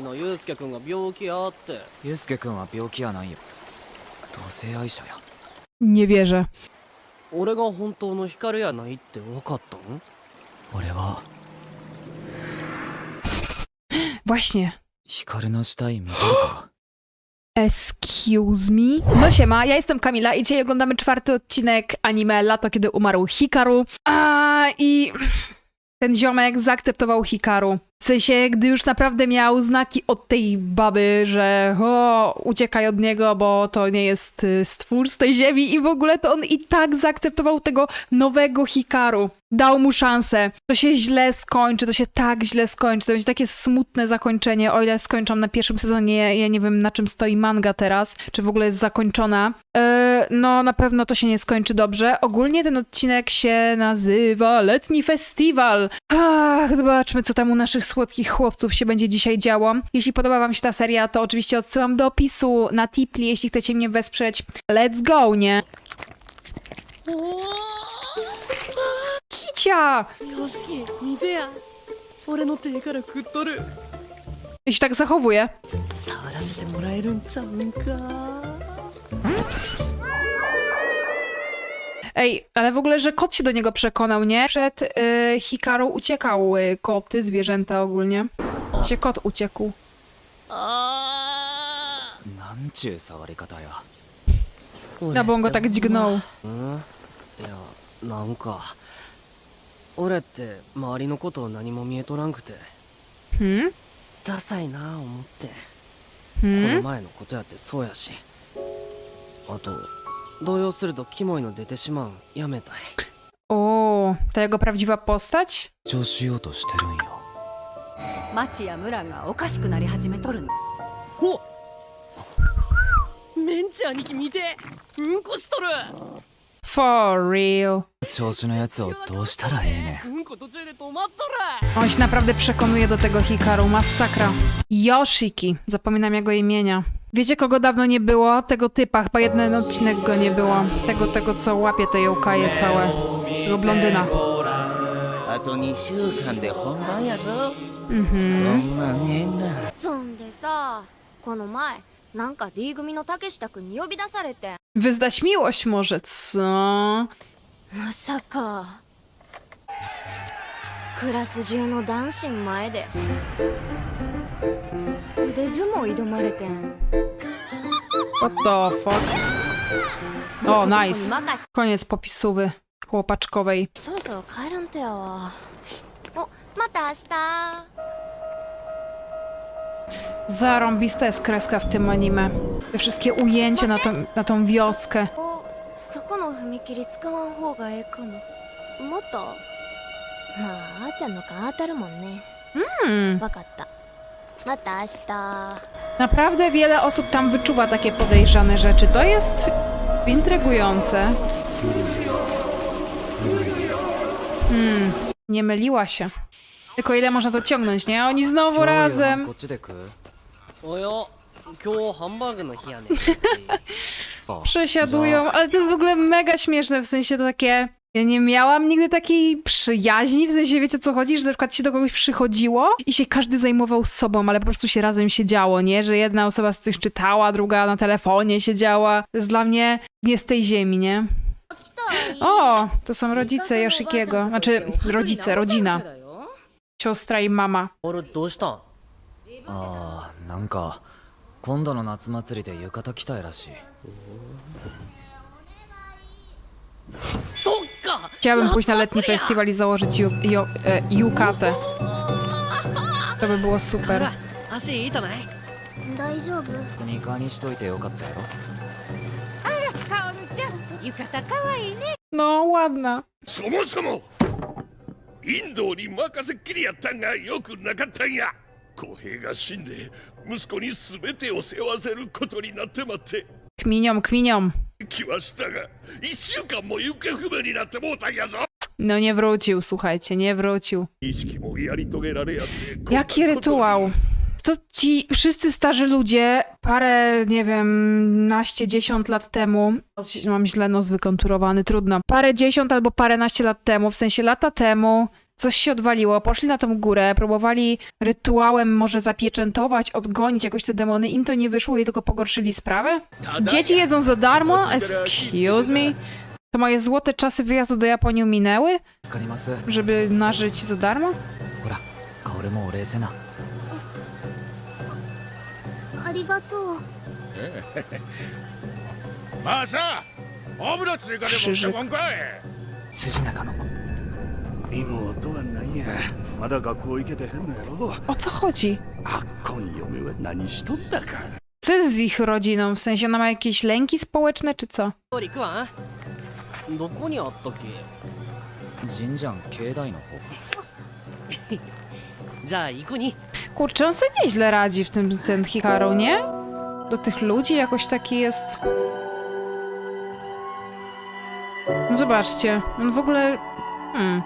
のユうスケ君が病気やってユうスケ君は病気やないよ同性愛者や Nie wierzę. 俺が本当の光やないって分かったん俺は Właśnie. 光の死体見てるか Excuse me. No siema, ja jestem Kamila i dzisiaj oglądamy czwarty odcinek anime Lato, kiedy umarł Hikaru. A i ten ziomek zaakceptował Hikaru. W sensie, gdy już naprawdę miał znaki od tej baby, że o, uciekaj od niego, bo to nie jest y, stwór z tej ziemi i w ogóle to on i tak zaakceptował tego nowego Hikaru. Dał mu szansę. To się źle skończy, to się tak źle skończy. To będzie takie smutne zakończenie, o ile skończą na pierwszym sezonie. Ja nie wiem, na czym stoi manga teraz, czy w ogóle jest zakończona. E, no, na pewno to się nie skończy dobrze. Ogólnie ten odcinek się nazywa Letni Festiwal. Ach, zobaczmy, co tam u naszych słodkich chłopców się będzie dzisiaj działo. Jeśli podoba wam się ta seria, to oczywiście odsyłam do opisu na Tipli, jeśli chcecie mnie wesprzeć. Let's go, nie? Kicia! よし見てや俺の手から食っとる I się tak zachowuje. 触らせてもらえるんちゃうんか Ej, ale w ogóle, że kot się do niego przekonał, nie? Przed y, Hikaru uciekały koty, zwierzęta ogólnie. Się kot uciekł. あなんちゅう触り方やー No bo on go tak dźgnął. うんいやなんか俺って周りのことを何も見えとらんくて Hmm? ダサいなあ思ってこの Hmm? 前のことやってそうやしあと 動揺するとキモいの出てしまうんやめたい O, to jego prawdziwa postać? 調しようとしてるんよ町や村がおかしくなり始めとるのおメンチ兄貴見てうんこしとる For real. 調子のやつをどうしたらええねんうんこ途中で止まっとる On się naprawdę przekonuje do tego Hikaru. Masakra. Yoshiki. Zapominam jego imienia. Wiecie, kogo dawno nie było? Tego typa. Chyba jeden odcinek go nie było. Tego, tego co łapie te yokaje całe. Tego blondyna. あと2週間で本番やぞ Mhm. そんなんええなそんでさこの前なんか D 組の竹下くんに呼び出されて Wyznać miłość może, co? まさかクラス中の男子前で 腕相撲挑まれてん What the fuck? O, nice. 任し Koniec popisówy chłopaczkowej. そろそろ帰らんとやわおまた明日 Zarąbista jest kreska w tym anime. Te wszystkie ujęcia na tą, na tą wioskę. おそこの踏切使わん方がええかももっとまああーちゃんの勘当たるもんね Hmm. わかった また明日 Naprawdę wiele osób tam wyczuwa takie podejrzane rzeczy. To jest intrygujące. Hmm, nie myliła się. Tylko ile można to ciągnąć, nie? Oni znowu こ razem. っちで食うおよ今日ハンバーグの日やねんあ Przesiadują, ale to jest w ogóle mega śmieszne, w sensie to takie... Ja nie miałam nigdy takiej przyjaźni, w sensie wiecie o co chodzi, że na przykład się do kogoś przychodziło i się każdy zajmował sobą, ale po prostu się razem siedziało, nie? Że jedna osoba coś czytała, druga na telefonie siedziała. To jest dla mnie nie z tej ziemi, nie? O, to są rodzice Yoshikiego, znaczy rodzice, rodzina, siostra i mama. 俺どうしたんあーなんか今度の夏祭りで浴衣着たいらしい そっか Chciałabym pójść na letni festiwal i założyć ju, ju, e, yukatę. To by było super. 足痛ない大丈夫スニーカーにしといてよかったやろ No, ładna. そもそもインドに任せっきりやったんがよくなかったんや小平が死んで息子に全てを背負わせることになってまって Kminią, kminią. 来ましたが一週間も行方不明になってもうたんやぞ No nie wrócił, słuchajcie, nie wrócił. 意識もやり遂げられやって Jaki rytuał? To ci wszyscy starzy ludzie, parę, nie wiem, naście, dziesiąt lat temu, mam źle nos wykonturowany, trudno, parę dziesiąt albo paręnaście lat temu, w sensie lata temu, coś się odwaliło, poszli na tą górę, próbowali rytuałem może zapieczętować, odgonić jakoś te demony, im to nie wyszło i tylko pogorszyli sprawę? Dzieci jedzą za darmo? Excuse me? To moje złote czasy wyjazdu do Japonii minęły? Żeby nażyć za darmo? Krzyżyk. 妹は何やまだ学校行けてへんのやろ O co chodzi? あっこん嫁は何しとったか Co jest z ich rodziną? W sensie ona ma jakieś lęki społeczne, czy co? 行くわどこにあったっけ神社境内の方じゃあ行くに Kurczę, on sobie nieźle radzi w tym ten Hikaru, nie? Do tych ludzi jakoś taki jest... No zobaczcie, on w ogóle... Hmm.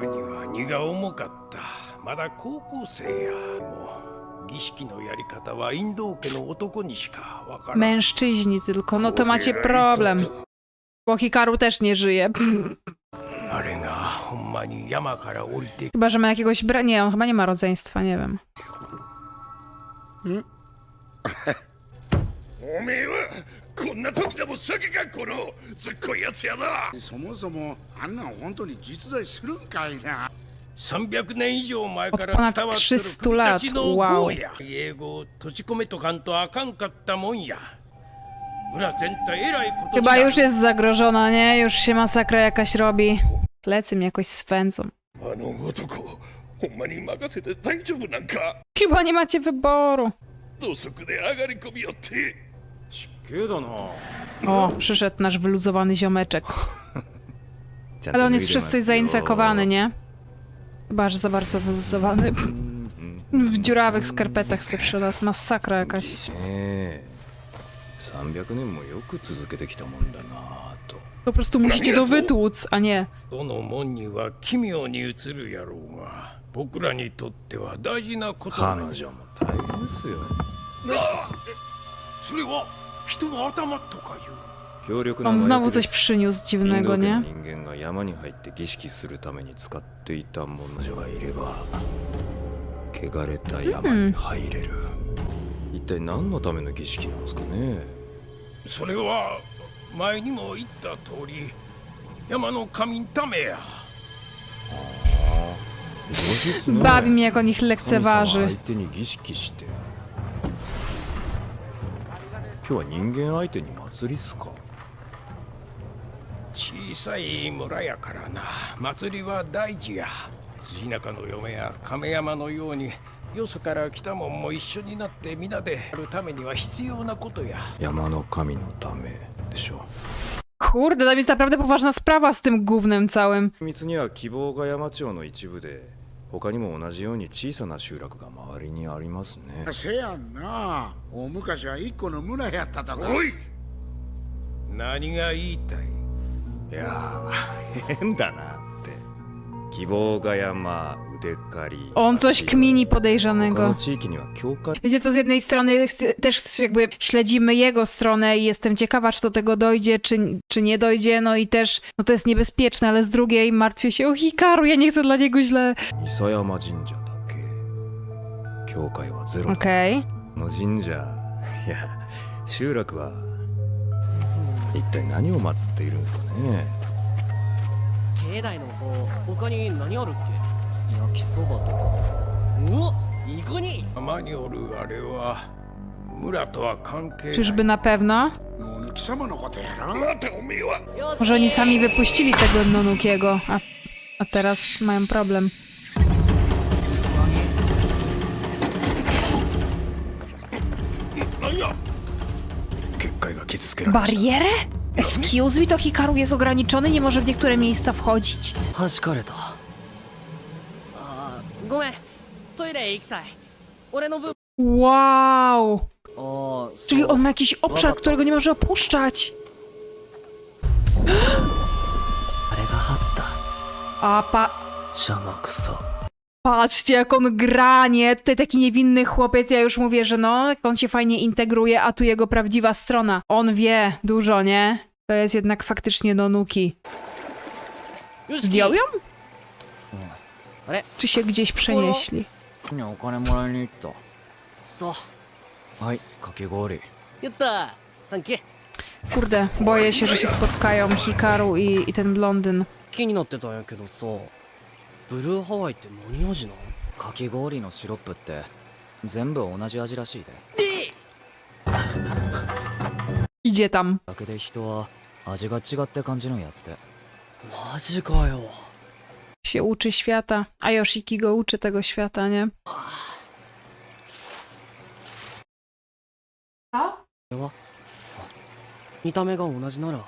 俺には荷が重かったまだ高校生やもう儀式のやり方はインド家の男にしかわからん Mężczyźni tylko, no to macie problem. Bo Hikaru też nie żyje. あれがほんまに山から降りて Chyba, że ma jakiegoś bra... Nie, on chyba nie ma rodzeństwa, nie wiem. おめえは こんな時でも酒かこのすっごいやつやなそもそもあんなん本当に実在するんかいな300年以上前から Od ponad 伝わってる 300国たちの lat. 豪や英語を閉じ込めとかんとあかんかったもんや村全体えらいことに Chyba なる już jest zagrożona, nie? Już się masakra jakaś robi. Plecy mnie jakoś swędzą. あの男ほんまに任せて大丈夫なんか Chyba nie macie wyboru. 土足で上がり込みよって失敬だな O, przyszedł nasz wyluzowany ziomeczek. Ale on jest przez coś zainfekowany, nie? Chyba, że za bardzo wyluzowany. W dziurawych skarpetach sobie przy nas. Masakra jakaś. ねえ300年もよく続けてきたもんだなと Po prostu musicie to wytłuc, a nie. どの門には奇妙に映るやろうが僕らにとっては大事なことなん彼女も大変ですよそれは 人の頭とかいう強力な On 麻 znowu 薬で coś przyniósł イン dziwnego, ド家の nie? 人間が山に入って儀式するために使っていた者女がいれば汚れた山に入れる、一体何のための儀式なんですかねそれは前にも言った通り山の神んためやどうしっすね Bawi mnie, jak on ich 神様 lekceważy. 相手に儀式して 今日は人間相手に祭りっすか？小さい村やからな。祭りは大事や。辻中の嫁や亀山のようによそから来たもんも一緒になって皆でやるためには必要なことや。山の神のためでしょ Kurde, tam jest naprawdę poważna sprawa z tym gównem całym. 秘密には希望が山町の一部で他にも同じように小さな集落が周りにありますね。せやんな。大昔は一個の村やったとか。おい！何が言いたい？いやー 変だな On coś 足 kmini 他 podejrzanego. の地域には教会 Wiecie co, z jednej strony chcę, też jakby śledzimy jego stronę i jestem ciekawa, czy do tego dojdzie, czy, czy nie dojdzie, no i też, no to jest niebezpieczne, ale z drugiej martwię się o Hikaru, ja nie chcę dla niego źle. 伊佐山神社だけ教会はゼロだ、 Okej. この神社いや集落は一体何を祀っているんですかね 境内の方他に何あるっ焼きそばとかけうわ行くに山におるあれは村とは関係ない Czyżby na pewno? 野抜き様のことやろまたおめえは Może oni sami wypuścili tego Nonukiego, a, a teraz mają problem. 何や結界が傷つけられました Barierę? Excuse me, to Hikaru jest ograniczony, nie może w niektóre miejsca wchodzić. 弾かれたあーごめんトイレ行きたい俺の分 Wow! ああ Czyli on ma jakiś obszar, którego nie może opuszczać. あれがあった A pa... 邪魔くそ Patrzcie, jak on gra, nie? Tutaj taki niewinny chłopiec, ja już mówię, że no, jak on się fajnie integruje, a tu jego prawdziwa strona. On wie dużo, nie? To jest jednak faktycznie Nonuki.よし Zdjął ją? Czy się gdzieś przenieśli? にお金もらいに行っそうたはいかき氷やったサンキュー Kurde, boję się, że się spotkają Hikaru i, i ten blondyn. 気になってたんやけどさ ブルーハワイって何味なんかき氷のシロップって全部同じ味らしいで Idzie tam. だけで人は味が違って感じるんやってマジかよ Się uczy świata, a Yoshiki go uczy tego świata, nie? 見た目が同じなら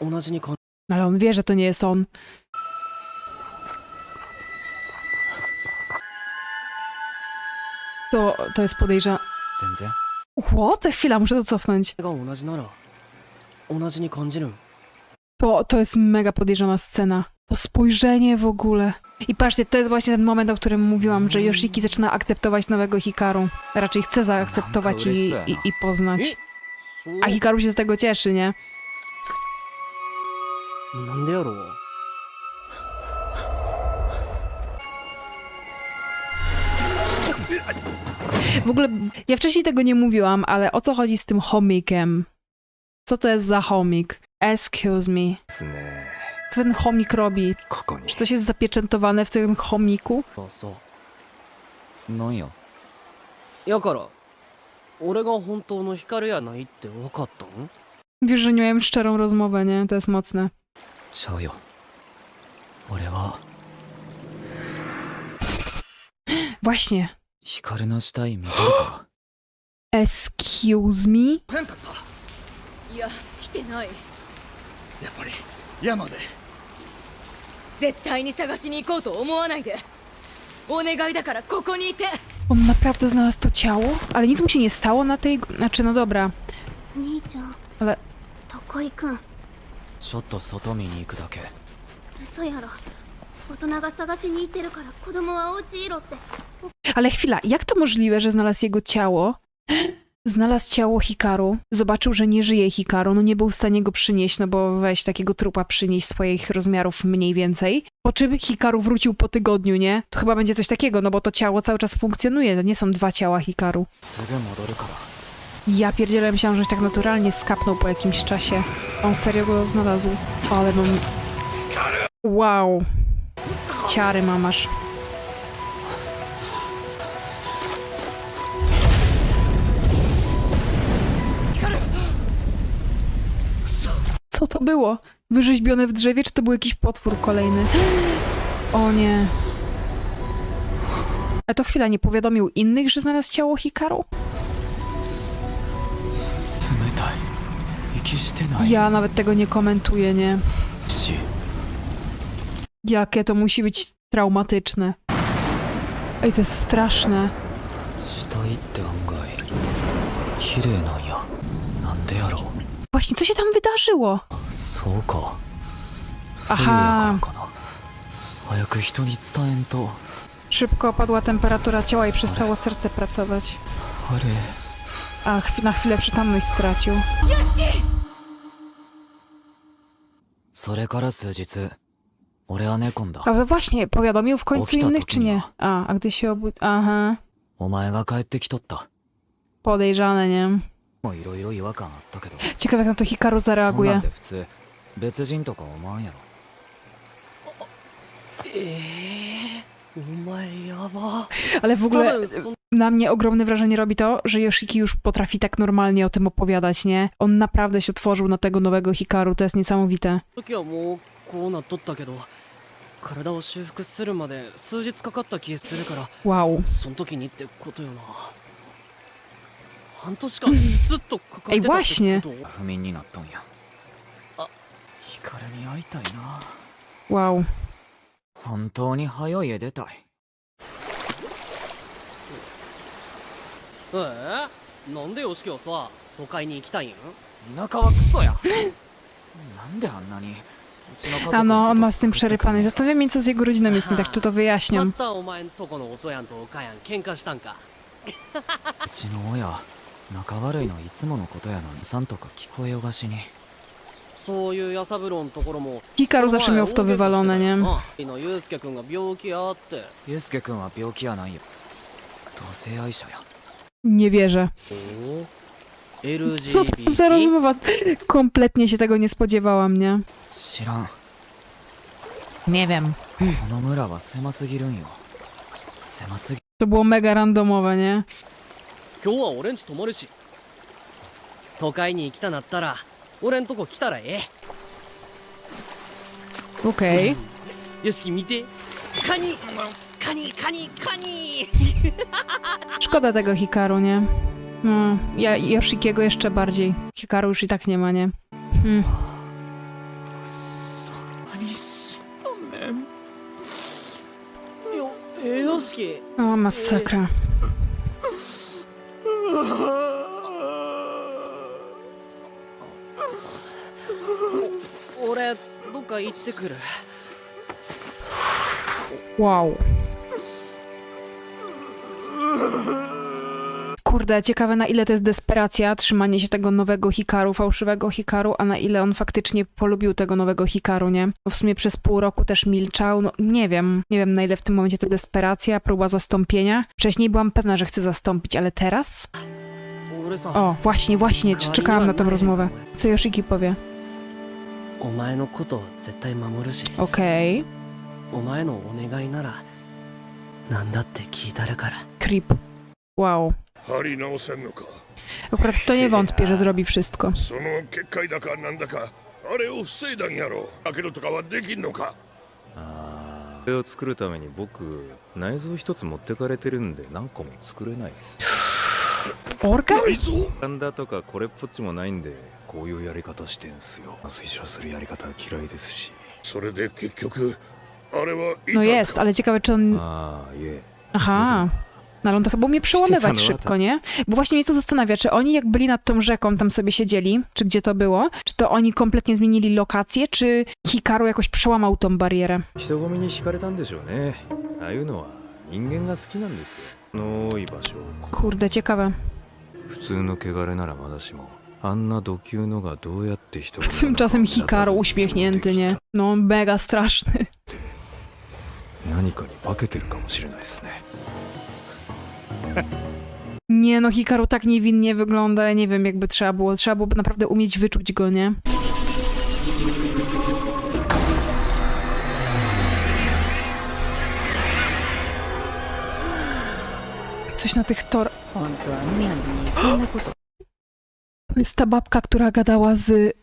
同じに感 Ale on wie, że to nie jest on. To, to jest podejrzane. 全然 What? Chwila, muszę to cofnąć. が同じなら同じに感じるん To, to jest mega podejrzana scena. To spojrzenie w ogóle. I patrzcie, to jest właśnie ten moment, o którym mówiłam, że Yoshiki zaczyna akceptować nowego Hikaru. Raczej chce zaakceptować i, i, i poznać. そう A Hikaru się z tego cieszy, nie? なんでやろう W ogóle, ja wcześniej tego nie mówiłam, ale o co chodzi z tym chomikiem? Co to jest za chomik? Excuse me. ですね Co ten chomik robi? ここに Czy coś jest zapieczętowane w tym chomiku? あそうなんややから俺が本当の光やないって分かったん Wiesz, że nie miałem szczerą rozmowę, nie? To jest mocne. ちゃうよ俺は Właśnie. 光の死体見てるか。Excuse me? いや来てない。やっぱり山で。絶対に探しに行こうと思わないで。お願いだからここにいて。On naprawdę znalazł to ciało? Ale nic mu się nie stało na tej... Znaczy, no dobra. 兄ちゃん ale どこ行くちょっと外見に行くだけ。嘘やろ。大人が探しに行ってるから子供はお家いろって Ale chwila, jak to możliwe, że znalazł jego ciało? Znalazł ciało Hikaru, zobaczył, że nie żyje Hikaru, no nie był w stanie go przynieść, no bo weź takiego trupa przynieść swoich rozmiarów mniej więcej. Po czym Hikaru wrócił po tygodniu, nie? To chyba będzie coś takiego, no bo to ciało cały czas funkcjonuje, to nie są dwa ciała Hikaru. Ja pierdzielę, myślałam, że tak naturalnie skapnął po jakimś czasie. On serio go znalazł. Ale mam... Wow. Ciary mamasz. Co to było? Wyrzeźbione w drzewie, czy to był jakiś potwór kolejny? O nie. Ale to chwila, nie powiadomił innych, że znalazł ciało Hikaru? Ja nawet tego nie komentuję, nie? Jakie to musi być traumatyczne. Ej, to jest straszne. 死体って案外綺麗なんやなんでやろう Właśnie, co się tam wydarzyło? そうか冬や Aha, からかな早く人に伝えんと szybko opadła temperatura ciała i przestało serce pracować. あれ A chwi- na chwilę przytomność stracił. それから数日俺は寝込んだ Ale właśnie, powiadomił w końcu Okita innych, to czy nie? kinia. A, a gdy się obudzi... Aha, お前が帰ってきとった podejrzane, nie? もういろいろ違和感あったけど Ciekawe, jak na to Hikaru そんなん zareaguje. で普通別人とか思わんやろええお前やば Ale w 多 ogóle 分そん na mnie ogromne wrażenie robi to, że Yoshiki już potrafi tak normalnie o tym opowiadać, nie? On naprawdę się otworzył na tego nowego Hikaru, to jest niesamowite. 時はもうこうなっとったけど体を修復するまで数日かかった気するから Wow. その時にってことよな 半年間ずっとかかってたってこと？不眠になっとんや。あ。光に会いたいな。Wow. 本当に早い家出たい。ええなんでよしきはさ都会に行きたいん？田舎はクソや。なんであんなにうちの家族 A no, の on こと ma z tym 救ってくん przerywany. ねん。Zastanawiam się, co z jego rodziną jest nie tak, czy to ま wyjaśnią. たお前んとこのおとやんとおかやん。喧嘩したんか。うちの親仲悪いのいつものことやのにさんとか聞こえよがしに そういう矢三郎のところも Hikaru zawsze miał w to wywalone, nie? のゆうすけくんが病気やってユウスケ君は病気やないよ同性愛者や Nie wierzę. お Co to za LGBT? rozmowa? Kompletnie się tego nie spodziewałam, nie? 知らん Nie wiem. この村は狭すぎるんよ狭すぎ To było mega randomowe, nie? 今日は俺んち泊まるし都会に来たなったら俺んとこ来たらえ Okej. えよしき見てカニカニカニカニ Szkoda tego Hikaru, nie? No, ja Yoshikiego jeszcze bardziej. Hikaru już i tak nie ma, nie? Hmm. 何したんねんよえよしき O, masakra. っか行ってくる Wow. Kurde, ciekawe na ile to jest desperacja, trzymanie się tego nowego Hikaru, fałszywego Hikaru, a na ile on faktycznie polubił tego nowego Hikaru, nie? Bo w sumie przez pół roku też milczał, no nie wiem. Nie wiem na ile w tym momencie to desperacja, próba zastąpienia. Wcześniej byłam pewna, że chce zastąpić, ale teraz? 俺さ O, właśnie, właśnie, czekałam na tą rozmowę. Co Yoshiki powie? お前のこと絶対守るし Okej, お前のお願いなら何だって聞いたるから creep. Wow. 張り直せんのか？Akurat w to nie wątpię, że zrobi wszystko. その結界だかなんだかあれを防いだんやろ開けるとかはできんのか？ああこれを作るために僕内臓一つ持ってかれてるんで何個も作れないっす Organ? 内臓？なんだとかこれっぽっちもないんでこういうやり方してんすよ推奨するやり方は嫌いですしそれで結局あれは No いた jest, ale ciekawe czy on... ああいえ Aha. No ale on to chyba umie przełamywać Sztefan szybko, nie? Bo właśnie mnie to zastanawia, czy oni jak byli nad tą rzeką, tam sobie siedzieli, czy gdzie to było, czy to oni kompletnie zmienili lokację, czy Hikaru jakoś przełamał tą barierę. 人混みに惹かれたんでしょうねああいうのは人間が好きなんですよの多い場所を Kurde, ciekawe. 普通の汚れならまだしも a Tymczasem Hikaru uśmiechnięty, nie? No, mega straszny. Nie no, Hikaru tak niewinnie wygląda, nie wiem jakby trzeba było. Trzeba było naprawdę umieć wyczuć go, nie? Coś na tych tor jest ta babka, która gadała z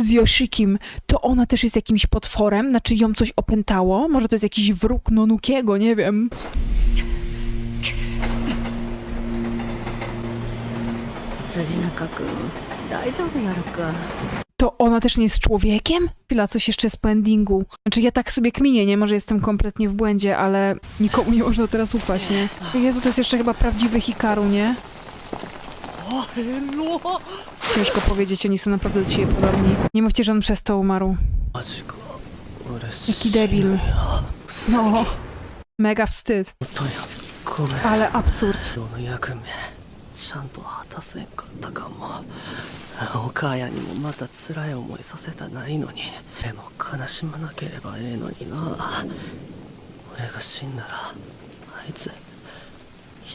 z Yoshikim, to ona też jest jakimś potworem, znaczy ją coś opętało? Może to jest jakiś wróg Nonukiego, nie wiem. To ona też nie jest człowiekiem? Chwila, coś jeszcze jest po endingu. Znaczy ja tak sobie kminię, nie? Może jestem kompletnie w błędzie, ale nikomu nie można teraz ufać, nie? Jezu, to jest jeszcze chyba prawdziwy Hikaru, nie? Ciężko powiedzieć, oni są naprawdę do siebie podobni. Nie mówcie, że on przez to umarł. Jaki debil. No. Mega wstyd. Ale absurd.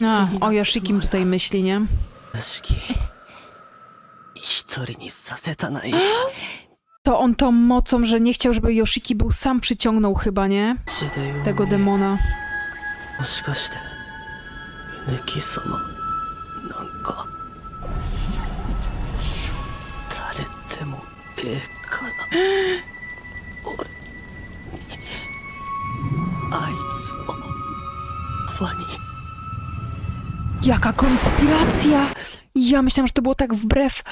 A, no, o Yoshikim tutaj myśli, nie? 屋敷一人にさせたない To on tą mocą, że nie chciał, żeby Yoshiki był sam przyciągnął chyba, nie? 血でよ Tego demona. もしかしてネキ様なんか誰でもええかな俺にあいつをファに Jaka konspiracja! Ja myślałam, że to było tak wbrew.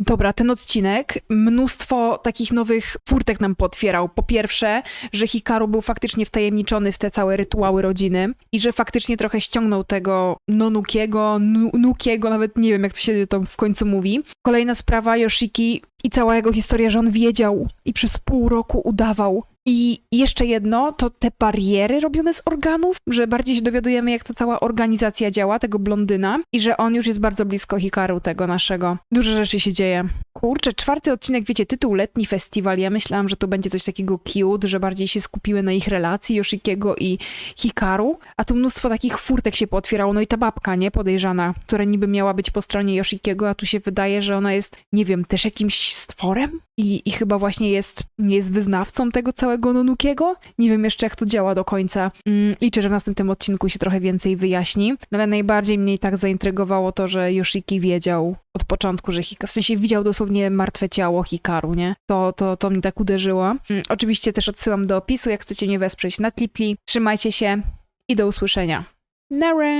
Dobra, ten odcinek mnóstwo takich nowych furtek nam potwierał. Po pierwsze, że Hikaru był faktycznie wtajemniczony w te całe rytuały rodziny i że faktycznie trochę ściągnął tego Nonukiego, nu, Nukiego, nawet nie wiem jak to się to w końcu mówi. Kolejna sprawa, Yoshiki i cała jego historia, że on wiedział i przez pół roku udawał I jeszcze jedno, to te bariery robione z organów, że bardziej się dowiadujemy, jak ta cała organizacja działa, tego blondyna, i że on już jest bardzo blisko Hikaru, tego naszego. Dużo rzeczy się dzieje. Kurczę, czwarty odcinek, wiecie, tytuł Letni Festiwal. Ja myślałam, że to będzie coś takiego cute, że bardziej się skupiły na ich relacji Yoshikiego i Hikaru, a tu mnóstwo takich furtek się pootwierało. No i ta babka, nie, podejrzana, która niby miała być po stronie Yoshikiego, a tu się wydaje, że ona jest, nie wiem, też jakimś stworem? I, i chyba właśnie jest, jest wyznawcą tego całego Nonukiego. Nie wiem jeszcze, jak to działa do końca. Mm, liczę, że w następnym odcinku się trochę więcej wyjaśni. No ale najbardziej mnie tak zaintrygowało to, że Yoshiki wiedział od początku, że Hikaru, w sensie widział dosłownie martwe ciało Hikaru, nie? To, to, to mnie tak uderzyło. Mm, oczywiście też odsyłam do opisu, jak chcecie mnie wesprzeć na Klipli. Trzymajcie się i do usłyszenia. Nara!